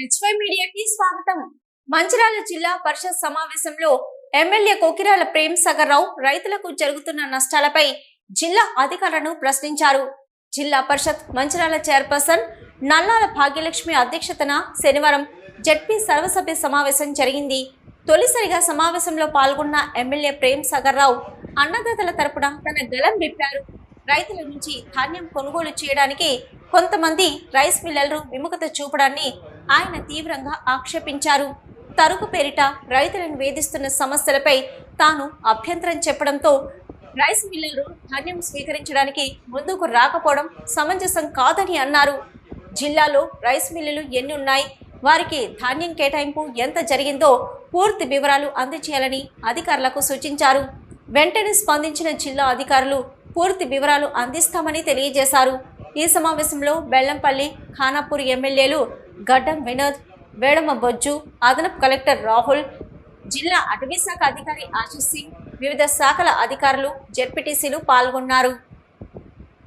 HY మీడియాకి స్వాగతం. మంచిరాల జిల్లా పరిషత్ సమావేశంలో ఎమ్మెల్యే కోకిరాల ప్రేమ్ సాగర్ రావు రైతులకు జరుగుతున్న నష్టాలపై జిల్లా అధికారులను ప్రశ్నించారు. జిల్లా పరిషత్ మంచిరాల చైర్పర్సన్ నల్లాల భాగ్యలక్ష్మి అధ్యక్షతన శనివారం జడ్పీ సర్వసభ్య సమావేశం జరిగింది. తొలిసారిగా సమావేశంలో పాల్గొన్న ఎమ్మెల్యే ప్రేమ్ సాగర్ రావు అన్నదాతల తరపున తన గలం విప్పారు. రైతుల నుంచి ధాన్యం కొనుగోలు చేయడానికి కొంతమంది రైస్ మిల్లర్లు విముఖత చూపడాన్ని ఆయన తీవ్రంగా ఆక్షేపించారు. తరుగు పేరిట రైతులను వేధిస్తున్న సమస్యలపై తాను అభ్యంతరం చెప్పడంతో రైస్ మిల్లర్లు ధాన్యం స్వీకరించడానికి ముందుకు రాకపోవడం సమంజసం కాదని అన్నారు. జిల్లాలో రైస్ మిల్లులు ఎన్ని ఉన్నాయి? వారికి ధాన్యం కేటాయింపు ఎంత జరిగిందో పూర్తి వివరాలు అందజేయాలని అధికారులకు సూచించారు. వెంటనే స్పందించిన జిల్లా అధికారులు పూర్తి వివరాలు అందిస్తామని తెలియజేశారు. ఈ సమావేశంలో బెల్లంపల్లి ఖానాపూర్ ఎమ్మెల్యేలు గడ్డం వినోద్ వేడమ బొజ్జు అదనపు కలెక్టర్ రాహుల్ జిల్లా అటవీ శాఖ అధికారి ఆశీష్ సింగ్ వివిధ శాఖల అధికారులు జెడ్పీటీసీలు పాల్గొన్నారు.